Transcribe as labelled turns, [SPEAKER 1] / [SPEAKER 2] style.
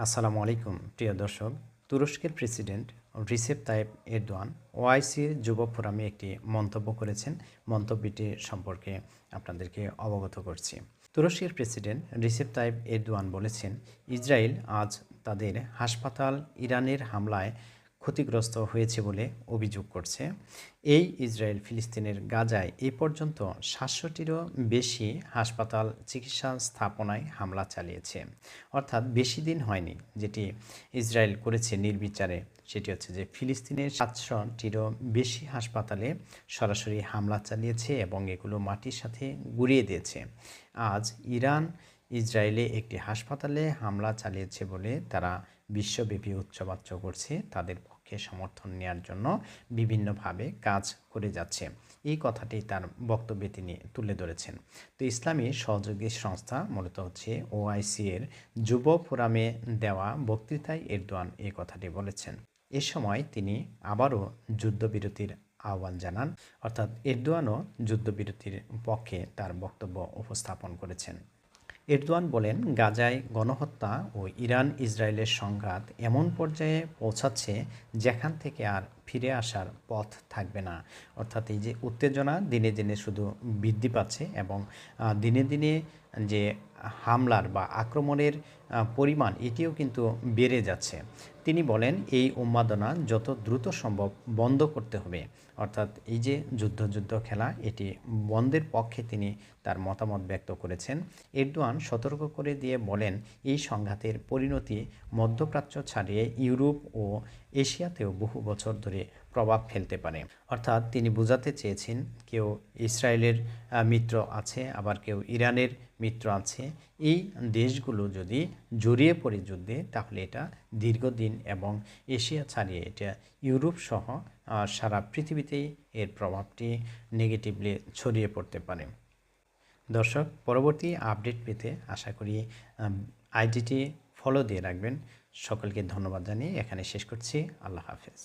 [SPEAKER 1] আসসালামু আলাইকুম, প্রিয় দর্শক। তুরস্কের প্রেসিডেন্ট রিসেপ তাইপ এরদোয়ান ওআইসির যুব ফোরামে একটি মন্তব্য করেছেন। মন্তব্যটি সম্পর্কে আপনাদেরকে অবগত করছি। তুরস্কের প্রেসিডেন্ট রিসেপ তাইপ এরদোয়ান বলেছেন, ইসরায়েল আজ তাদের হাসপাতাল ইরানের হামলায় ক্ষতিগ্রস্ত হয়েছে বলে অভিযোগ করছে। এই ইসরায়েল ফিলিস্তিনের গাজায় এ পর্যন্ত সাতশোটিরও বেশি হাসপাতাল চিকিৎসা স্থাপনায় হামলা চালিয়েছে। অর্থাৎ বেশি দিন হয়নি যেটি ইসরায়েল করেছে নির্বিচারে। সেটি হচ্ছে যে ফিলিস্তিনের সাতশোটিরও বেশি হাসপাতালে সরাসরি হামলা চালিয়েছে এবং এগুলো মাটির সাথে গুড়িয়ে দিয়েছে। আজ ইরান ইসরায়েলে একটি হাসপাতালে হামলা চালিয়েছে বলে তারা বিশ্বব্যাপী উচ্চবাচ্য করছে। তাদের পক্ষে সমর্থন নেওয়ার জন্য বিভিন্নভাবে কাজ করে যাচ্ছে। এই কথাটি তার বক্তব্যে তিনি তুলে ধরেছেন। তো ইসলামী সহযোগী সংস্থা মূলত হচ্ছে ওআইসি এর যুব ফোরামে দেওয়া বক্তৃতায় এরদোয়ান এই কথাটি বলেছেন। এ সময় তিনি আবারও যুদ্ধবিরতির আহ্বান জানান। অর্থাৎ এরদোয়ানও যুদ্ধবিরতির পক্ষে তার বক্তব্য উপস্থাপন করেছেন। এরদোয়ান বলেন, গাজায় গণহত্যা ও ইরান ইসরায়েলের সংঘাত এমন পর্যায়ে পৌঁছাচ্ছে যেখান থেকে আর ফিরে আসার পথ থাকবে না। অর্থাৎ এই যে উত্তেজনা দিনে দিনে শুধু বৃদ্ধি পাচ্ছে এবং দিনে দিনে যে হামলার বা আক্রমণের পরিমাণ এটিও কিন্তু বেড়ে যাচ্ছে। তিনি বলেন, এই উন্মাদনা যত দ্রুত সম্ভব বন্ধ করতে হবে। অর্থাৎ এই যে যুদ্ধ যুদ্ধ খেলা, এটি বন্ধের পক্ষে তিনি তার মতামত ব্যক্ত করেছেন। এরদোয়ান সতর্ক করে দিয়ে বলেন, এই সংঘাতের পরিণতি মধ্যপ্রাচ্য ছাড়িয়ে ইউরোপ ও এশিয়াতেও বহু বছর ধরে প্রভাব ফেলতে পারে। অর্থাৎ তিনি বোঝাতে চেয়েছেন, কেউ ইসরায়েলের মিত্র আছে, আবার কেউ ইরানের মিত্র আছে। এই দেশগুলো যদি জড়িয়ে পড়ে যুদ্ধে, তাহলে এটা দীর্ঘদিন এবং এশিয়া ছাড়িয়ে এটা ইউরোপ সহ সারা পৃথিবীতেই এর প্রভাবটি নেগেটিভলি ছড়িয়ে পড়তে পারে। দর্শক, পরবর্তী আপডেট পেতে আশা করি আইডিটি ফলো দিয়ে রাখবেন। সকলকে ধন্যবাদ জানিয়ে এখানে শেষ করছি। আল্লাহ হাফেজ।